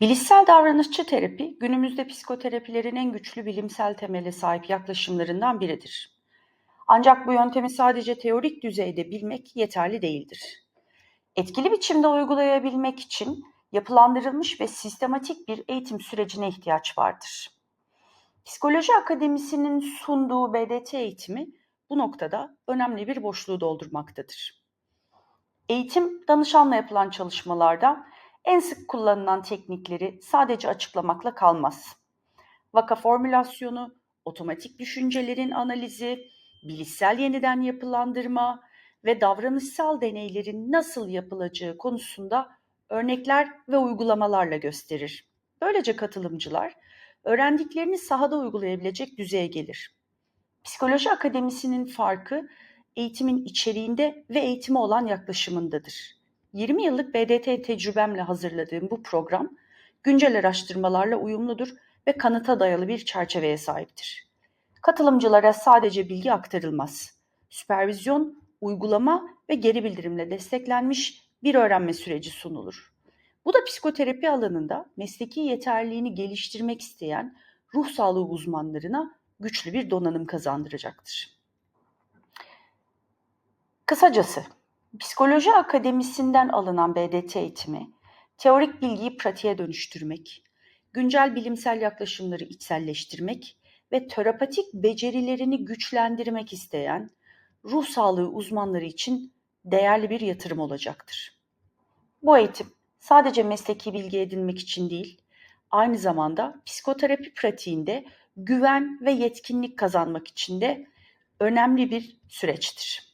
Bilişsel davranışçı terapi, günümüzde psikoterapilerin en güçlü bilimsel temele sahip yaklaşımlarından biridir. Ancak bu yöntemi sadece teorik düzeyde bilmek yeterli değildir. Etkili biçimde uygulayabilmek için yapılandırılmış ve sistematik bir eğitim sürecine ihtiyaç vardır. Psikoloji Akademisi'nin sunduğu BDT eğitimi bu noktada önemli bir boşluğu doldurmaktadır. Eğitim danışanla yapılan çalışmalarda en sık kullanılan teknikleri sadece açıklamakla kalmaz. Vaka formülasyonu, otomatik düşüncelerin analizi, bilişsel yeniden yapılandırma ve davranışsal deneylerin nasıl yapılacağı konusunda örnekler ve uygulamalarla gösterir. Böylece katılımcılar öğrendiklerini sahada uygulayabilecek düzeye gelir. Psikoloji akademisinin farkı eğitimin içeriğinde ve eğitime olan yaklaşımındadır. 20 yıllık BDT tecrübemle hazırladığım bu program güncel araştırmalarla uyumludur ve kanıta dayalı bir çerçeveye sahiptir. Katılımcılara sadece bilgi aktarılmaz. Süpervizyon, uygulama ve geri bildirimle desteklenmiş bir öğrenme süreci sunulur. Bu da psikoterapi alanında mesleki yeterliğini geliştirmek isteyen ruh sağlığı uzmanlarına güçlü bir donanım kazandıracaktır. Kısacası, Psikoloji Akademisi'nden alınan BDT eğitimi, teorik bilgiyi pratiğe dönüştürmek, güncel bilimsel yaklaşımları içselleştirmek ve terapatik becerilerini güçlendirmek isteyen ruh sağlığı uzmanları için değerli bir yatırım olacaktır. Bu eğitim sadece mesleki bilgi edinmek için değil, aynı zamanda psikoterapi pratiğinde güven ve yetkinlik kazanmak için de önemli bir süreçtir.